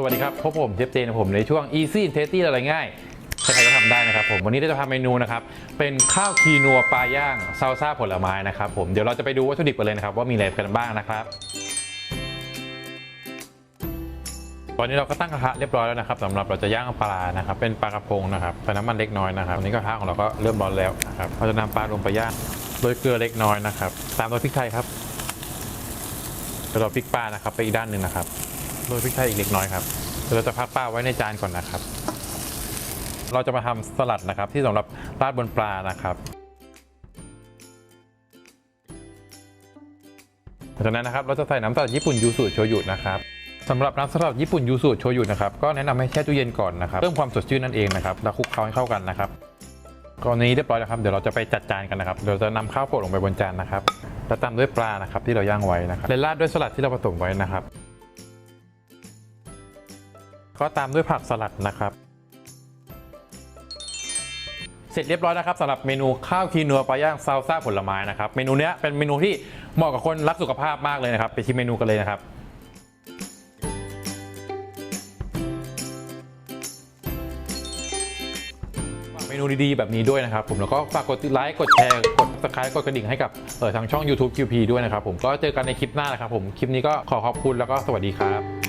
สวัสดีครับพบผมเชฟเจนผมในช่วง Easy and Tasty อะไรง่ายใครๆก็ทำได้นะครับผมวันนี้เราจะทำเมนูนะครับเป็นข้าวคีนัวปลาย่างซาลซ่าผลไม้นะครับผมเดี๋ยวเราจะไปดูวัตถุดิบกันเลยนะครับว่ามีอะไรกันบ้างนะครับตอนนี้เราก็ตั้งกระทะเรียบร้อยแล้วนะครับสำหรับเราจะย่างปลานะครับเป็นปลากระพงนะครับใส่น้ำมันเล็กน้อยนะครับตอนนี้กระทะของเราก็เริ่มร้อนแล้วนะครับเราจะนำปลาลงไปย่างโดยเกลือเล็กน้อยนะครับตามด้วยพริกไทยครับเดี๋ยวเราพริกปลานะครับไปอีกด้านหนึ่งนะครับ โรยพริกไทยอีกเล็กน้อยครับเดี๋ยวเราจะพักปลาไว้ในจานก่อนนะครับ เราจะมาทำสลัดนะครับ ที่สำหรับราดบนปลานะครับจากนั้นนะครับเราจะใส่น้ำสลัดญี่ปุ่นยูสุโชยุนะครับสำหรับน้ำสลัดญี่ปุ่นยูสุโชยุนะครับก็แนะนำให้แช่ตู้เย็นก่อนนะครับเพิ่มความสดชื่นนั่นเองนะครับแล้วคลุกเคล้าให้เข้ากันนะครับก่อนนี้เรียบร้อยแล้วครับเดี๋ยวเราจะไปจัดจานกันนะครับเดี๋ยวเราจะนำข้าวโพดลงไปบนจานนะครับแล้วตามด้วยปลานะครับที่เราย่างไว้นะครับและราดด้วยสลัดที่เราผสมไว้นะครับ ก็ตามด้วยผักสลัดนะครับ เสร็จเรียบร้อยนะครับสำหรับเมนูข้าวคีนัวปลาย่างซาลซ่าผลไม้นะครับเมนูเนี้ยเป็นเมนูที่เหมาะกับคนรักสุขภาพมากเลยนะครับ ไปชิมเมนูกันเลยนะครับเมนูดีๆแบบนี้ด้วยนะครับผมแล้วก็ฝากกดไลค์กดแชร์กด subscribe กดกระดิ่งให้กับเออทางช่อง YouTube QP ด้วยนะครับผมก็เจอกันในคลิปหน้านะครับผมคลิปนี้ก็ขอขอบคุณแล้วก็สวัสดีครับ